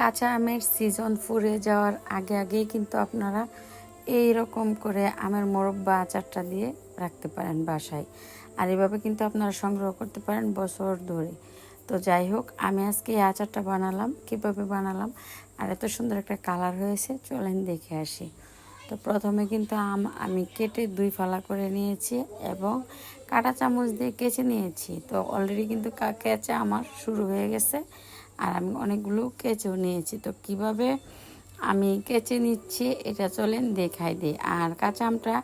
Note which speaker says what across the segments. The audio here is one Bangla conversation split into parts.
Speaker 1: কাঁচা আমের সিজন ফুরে যাওয়ার আগে আগেই কিন্তু আপনারা এই রকম করে আমের মোরব্বা আচারটা দিয়ে রাখতে পারেন বাসায়। আর এভাবে কিন্তু আপনারা সংগ্রহ করতে পারেন বছর ধরে। তো যাই হোক, আমি আজকে এই আচারটা বানালাম, কীভাবে বানালাম আর এত সুন্দর একটা কালার হয়েছে, চলেন দেখে আসি। তো প্রথমে কিন্তু আম আমি কেটে দুই ফালা করে নিয়েছি এবং কাটা চামচ দিয়ে কেচে নিয়েছি। তো অলরেডি কিন্তু কেচা আমার শুরু হয়ে গেছে। আর আমি অনেকগুলো কেচেও নিয়েছি। তো কীভাবে আমি কেচে নিচ্ছি এটা চলেন দেখাই দিই। আর কাঁচা আমটা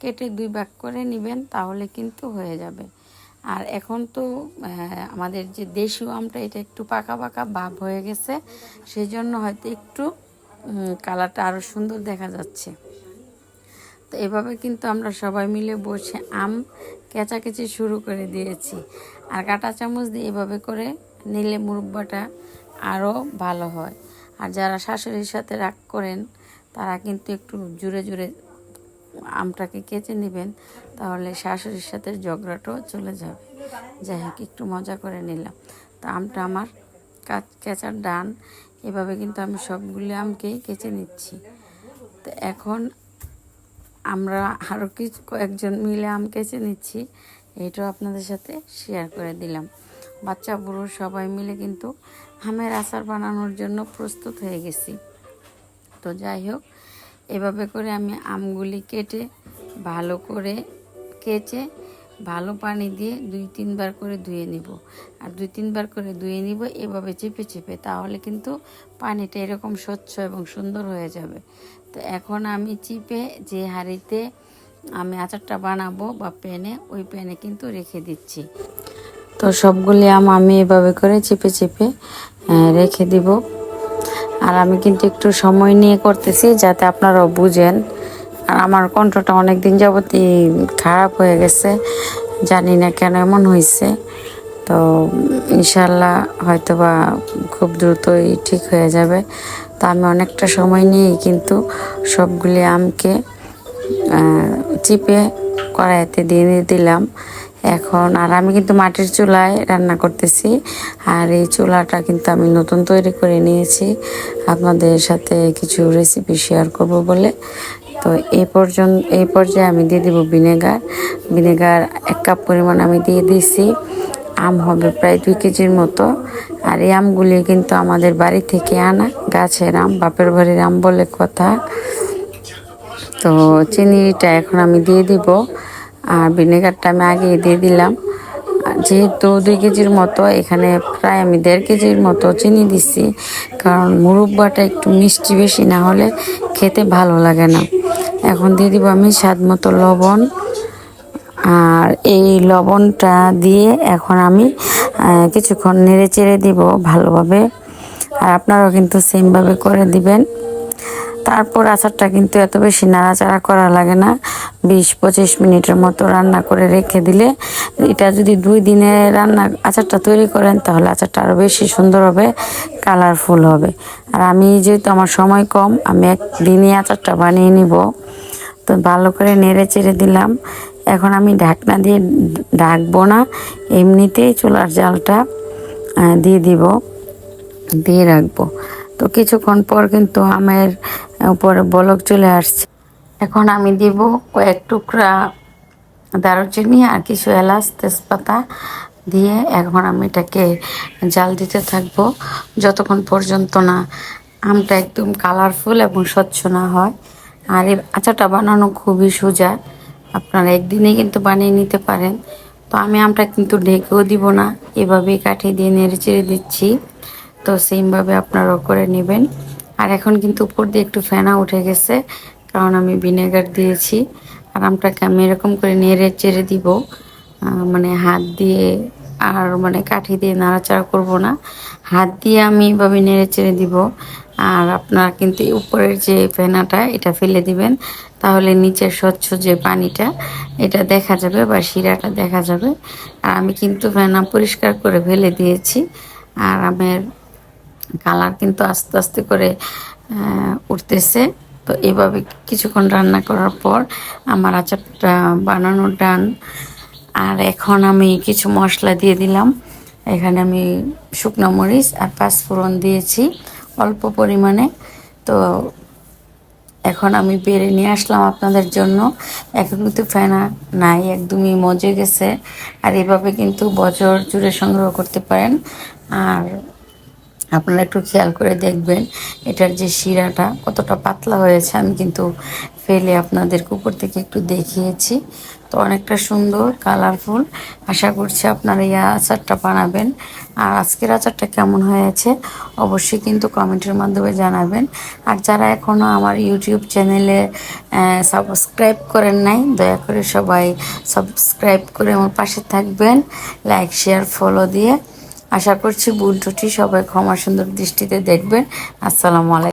Speaker 1: কেটে দুই ভাগ করে নেবেন, তাহলে কিন্তু হয়ে যাবে। আর এখন তো আমাদের যে দেশীয় আমটা, এটা একটু পাকা পাকা ভাব হয়ে গেছে। সেই জন্য হয়তো একটু কালারটা আরও সুন্দর দেখা যাচ্ছে। তো এভাবে কিন্তু আমরা সবাই মিলে বসে আম কেচাকেচি শুরু করে দিয়েছি। আর কাঁটা চামচ দিয়ে এভাবে করে নিলে মুরব্বাটা আরও ভালো হয়। আর যারা শাশুড়ির সাথে রাগ করেন, তারা কিন্তু একটু জুড়ে জুড়ে আমটাকে কেচে নেবেন, তাহলে শাশুড়ির সাথে ঝগড়াটাও চলে যাবে। যাই হোক, একটু মজা করে নিলাম। তো আমটা আমার কাচ কেচার ডান, এভাবে কিন্তু আমি সবগুলি আমকেই কেচে নিচ্ছি। তো এখন আমরা আরও কিছু কয়েকজন মিলে আম কেচে নিচ্ছি এটাও আপনাদের সাথে শেয়ার করে দিলাম। বাচ্চা বুড়ো সবাই মিলে কিন্তু আমের আচার বানানোর জন্য প্রস্তুত হয়ে গেছি। তো যাই হোক, এভাবে করে আমি আমগুলি কেটে ভালো করে কেচে ভালো পানি দিয়ে দুই তিনবার করে ধুয়ে নিব। আর দুই তিনবার করে ধুয়ে নিব, এভাবে চেপে চেপে, তাহলে কিন্তু পানিটা এরকম স্বচ্ছ এবং সুন্দর হয়ে যাবে। তো এখন আমি চিপে যে হাঁড়িতে আমি আচারটা বানাবো বা প্যানে, ওই প্যানে কিন্তু রেখে দিচ্ছি। তো সবগুলি আম আমি এভাবে করে চেপে চেপে রেখে দিব। আর আমি কিন্তু একটু সময় নিয়ে করতেছি যাতে আপনারাও বুঝেন। আর আমার কণ্ঠটা অনেক দিন যাবতই খারাপ হয়ে গেছে, জানি না কেন এমন হয়েছে তো ইনশাল্লাহ হয়তো বা খুব দ্রুতই ঠিক হয়ে যাবে। তো আমি অনেকটা সময় নিয়েই কিন্তু সবগুলি আমকে চিপে কড়াইতে দিয়ে দিলাম। এখন, আর আমি কিন্তু মাটির চুলায় রান্না করতেছি। আর এই চুলাটা কিন্তু আমি নতুন তৈরি করে নিয়েছি। আপনাদের সাথে কিছু রেসিপি শেয়ার করব বলে। তো এই পর্যন্ত এই পর্যায়ে আমি দিয়ে দিব ভিনেগার ভিনেগার এক কাপ পরিমাণ আমি দিয়ে দিয়েছি। আম হবে প্রায় দুই কেজির মতো। আর এই আমগুলি কিন্তু আমাদের বাড়ি থেকে আনা। গাছের আম, বাপের বাড়ির আম বলে কথা। তো চিনিটা এখন আমি দিয়ে দিব। আর ভিনেগারটা আমি আগে দিয়ে দিলাম। যেহেতু দুই কেজির মতো, এখানে প্রায় আমি দেড় কেজির মতো চিনি দিচ্ছি কারণ মুরব্বাটা একটু মিষ্টি বেশি, না হলে খেতে ভালো লাগে না। এখন দিয়ে দিব আমি স্বাদ মতো লবণ। আর এই লবণটা দিয়ে এখন আমি কিছুক্ষণ নেড়ে চেড়ে দিব ভালোভাবে। আর আপনারাও কিন্তু সেমভাবে করে দিবেন। তারপর আচারটা কিন্তু এত বেশি নাড়াচাড়া করা লাগে না। বিশ পঁচিশ মিনিটের মতো রান্না করে রেখে দিলে এটা যদি দুই দিনে রান্না আচারটা তৈরি করেন তাহলে আচারটা আরও বেশি সুন্দর হবে কালারফুল হবে। আর আমি যেহেতু আমার সময় কম, আমি একদিনই আচারটা বানিয়ে নিব। তো ভালো করে নেড়ে চেড়ে দিলাম। এখন আমি ঢাকনা দিয়ে ঢাকবো না, এমনিতেই চুলার জালটা দিয়ে দিব, দিয়ে রাখব। তো কিছুক্ষণ পর কিন্তু আমের উপরে বলক চলে আসছে। এখন আমি দিব কয়েক টুকরা দারুচিনি আর কিছু এলাচ তেজপাতা দিয়ে এখন আমি এটাকে জাল দিতে থাকব। যতক্ষণ পর্যন্ত না আমটা একদম কালারফুল এবং স্বচ্ছ না হয়। আর এই আচারটা বানানো খুবই সোজা। আপনারা একদিনে কিন্তু বানিয়ে নিতে পারেন। তো আমি আমটা কিন্তু ঢেকেও দিব না। এভাবেই কাঠি দিয়ে নেড়ে চেড়ে দিচ্ছি। তো সেমভাবে আপনারাও করে নেবেন। আর এখন কিন্তু উপর দিয়ে একটু ফেনা উঠে গেছে, কারণ আমি ভিনেগার দিয়েছি। আর আমটাকে আমি এরকম করে নেড়ে চেড়ে দিব। মানে হাত দিয়ে আর মানে কাঠি দিয়ে নাড়াচাড়া করব না। হাত দিয়ে আমি এভাবে নেড়ে চেড়ে দিব। আর আপনার কিন্তু উপরের যে ফেনাটা, এটা ফেলে দিবেন। তাহলে নিচের স্বচ্ছ যে পানিটা, এটা দেখা যাবে বা শিরাটা দেখা যাবে। আর আমি কিন্তু ফেনা পরিষ্কার করে ফেলে দিয়েছি। আর আমের কালার কিন্তু আস্তে আস্তে করে উঠতেছে। তো এভাবে কিছুক্ষণ রান্না করার পর আমার আচারটা বানানো ডান। আর এখন আমি কিছু মশলা দিয়ে দিলাম। এখানে আমি শুকনো মরিচ আর পাঁচফোড়ন দিয়েছি অল্প পরিমাণে। তো এখন আমি বেড়ে নিয়ে আসলাম আপনাদের জন্য। এখন কিন্তু ফেনা নাই, একদমই মজে গেছে। আর এভাবে কিন্তু বছর জুড়ে সংগ্রহ করতে পারেন। আর আপনারা একটু খেয়াল করে দেখবেন, এটার যে শিরাটা কতটা পাতলা হয়েছে, আমি কিন্তু ফেলে আপনাদের উপর থেকে একটু দেখিয়েছি। তো অনেকটা সুন্দর, কালারফুল। আশা করছি আপনারা এই আচারটা বানাবেন। আর আজকের আচারটা কেমন হয়েছে, অবশ্যই কিন্তু কমেন্টের মাধ্যমে জানাবেন। আর যারা এখনও আমার ইউটিউব চ্যানেলে সাবস্ক্রাইব করেন নাই, দয়া করে সবাই সাবস্ক্রাইব করে আমার পাশে থাকবেন। লাইক, শেয়ার, ফলো দিয়ে আশা করছি ভুল সবাই ক্ষমা সুন্দর দৃষ্টিতে দেখবেন। আসসালামু আলাইকুম।